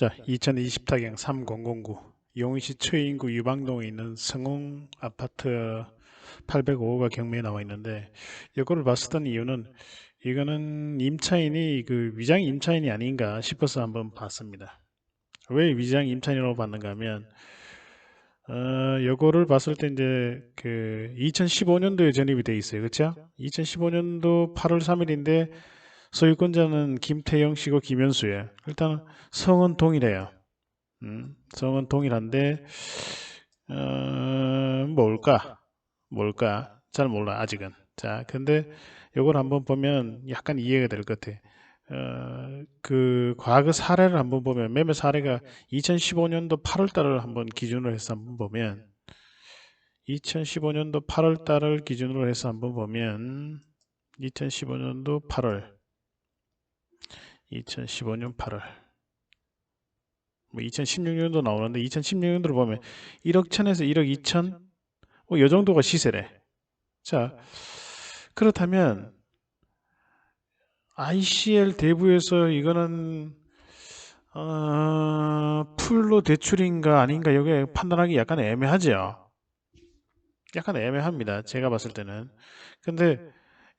자, 2020 타경 3009 용인시 최인구 유방동에 있는 성웅 아파트 805호가 경매에 나와 있는데 이거를 봤었던 이유는 이거는 임차인이 그 위장 임차인이 아닌가 싶어서 한번 봤습니다. 왜 위장 임차인으로 봤는가 하면 어, 요거를 봤을 때 이제 그 2015년도에 전입이 돼 있어요. 그렇죠? 2015년도 8월 3일인데 소유권자는 김태영 씨고 김현수예요. 일단 성은 동일해요. 음, 성은 동일한데 어, 뭘까? 뭘까? 잘 몰라 아직은. 자, 근데 요걸 한번 보면 약간 이해가 될 것 같아. 어, 그 과거 사례를 한번 보면 매매 사례가 2015년도 8월 달을 한번 기준으로 해서 한번 보면 2015년도 8월 달을 기준으로 해서 한번 보면 2015년도 8월 2015년 8월. 뭐 2016년도 나오는데 2016년도로 보면 1억 천에서 1억 2천? 뭐이 정도가 시세래. 자 그렇다면 ICL 대부에서 이거는 어, 풀로 대출인가 아닌가 여기 판단하기 약간 애매하죠. 약간 애매합니다. 제가 봤을 때는. 근데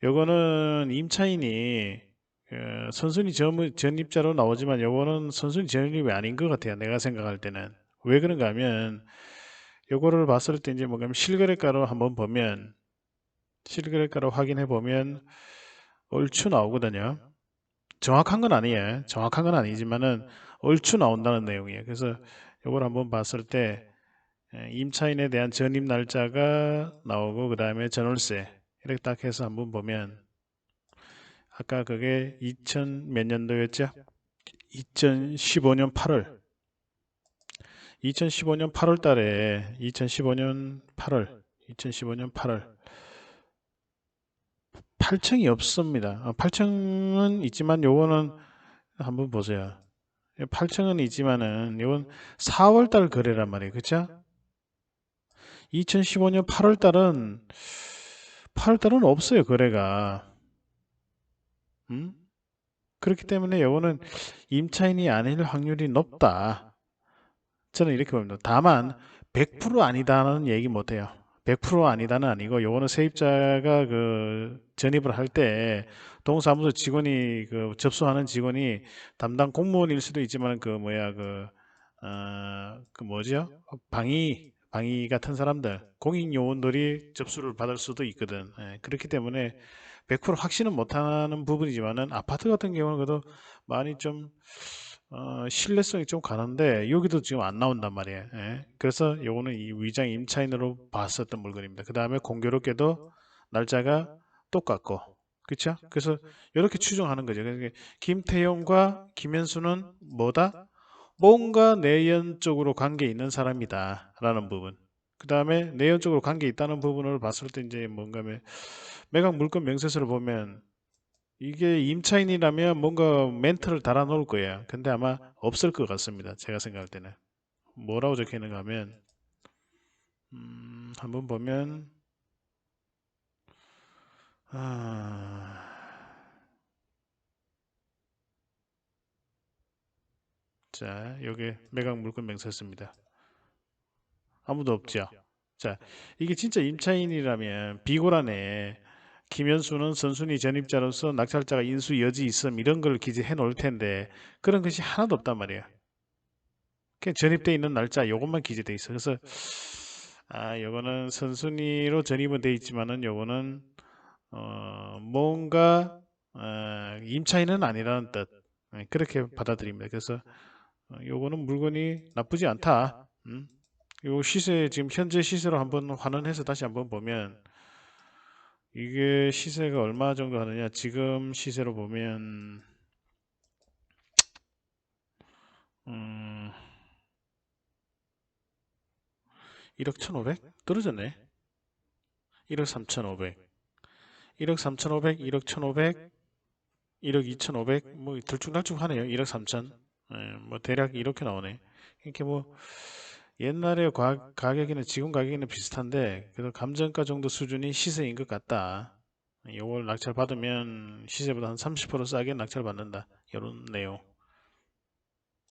요거는 임차인이 그 선순위 전입자로 나오지만 요거는 선순위 전입이 아닌 것 같아요. 내가 생각할 때는. 왜 그런가 하면 요거를 봤을 때 이제 뭐냐면 실거래가로 한번 보면 실거래가로 확인해 보면 얼추 나오거든요. 정확한 건 아니에요. 정확한 건 아니지만은 얼추 나온다는 내용이에요. 그래서 요걸 한번 봤을 때 임차인에 대한 전입 날짜가 나오고 그 다음에 전월세 이렇게 딱 해서 한번 보면 아까 그게 2000 몇 년도였죠? 2015년 8월 2015년 8월 달에 2015년 8월 2015년 8월 8층이 없습니다. 8층은 아, 있지만 요거는 한번 보세요. 8층은 있지만은 이건 4월 달 거래란 말이에요. 그쵸? 2015년 8월 달은 8월 달은 없어요. 거래가. 음? 그렇기 때문에 이거는 임차인이 아닐 확률이 높다. 저는 이렇게 봅니다. 다만 100% 아니다는 얘기 못해요. 100% 아니다는 아니고 요거는 세입자가 그 전입을 할 때 동사무소 직원이 그 접수하는 직원이 담당 공무원일 수도 있지만 그 뭐야 그, 어, 그 뭐죠? 방위 방위 같은 사람들 공익 요원들이 접수를 받을 수도 있거든. 예, 그렇기 때문에 100% 확신은 못하는 부분이지만은 아파트 같은 경우는 그래도 많이 좀 어, 신뢰성이 좀 가는데 여기도 지금 안 나온단 말이에요. 예. 그래서 요거는 이 위장 임차인으로 봤었던 물건입니다. 그 다음에 공교롭게도 날짜가 똑같고 그렇죠? 그래서 이렇게 추정하는 거죠. 그러니까 김태용과 김현수는 뭐다? 뭔가 내연적으로 관계 있는 사람이다 라는 부분 그 다음에 내연적으로 관계 있다는 부분을 봤을 때 이제 뭔가 매각 물건 명세서를 보면 이게 임차인이라면 뭔가 멘트를 달아 놓을 거예요. 근데 아마 없을 것 같습니다. 제가 생각할 때는. 뭐라고 적혀 있는가 하면 음, 한번 보면 아... 자, 여기 매각 물건 명세서입니다. 아무도 없죠. 자, 이게 진짜 임차인이라면 비고란에 김현수는 선순위 전입자로서 낙찰자가 인수 여지 있음 이런 걸 기재해 놓을 텐데 그런 것이 하나도 없단 말이에요. 그냥 전입돼 있는 날짜 요것만 기재돼 있어. 그래서 아, 요거는 선순위로 전입은 돼 있지만은 요거는 어, 뭔가 어, 임차인은 아니라는 뜻 네, 그렇게 받아들입니다. 그래서 어, 요거는 물건이 나쁘지 않다. 음? 요 시세 지금 현재 시세로 한번 환원해서 다시 한번 보면 이게 시세가 얼마 정도 하느냐? 지금 시세로 보면 음 1억 1,500 떨어졌네. 1억 3,500 1억 3,500 1억 1,500 1억 2,500 뭐 들쭉날쭉 하네요. 1억 3천. 예, 뭐 대략 이렇게 나오네. 이렇게 뭐 옛날의 가, 격에는 지금 가격에는 비슷한데 그래도 감정가 정도 수준이 시세인 것 같다. 이걸 낙찰 받으면 시세보다 한 30% 싸게 낙찰 받는다. 이런 내용.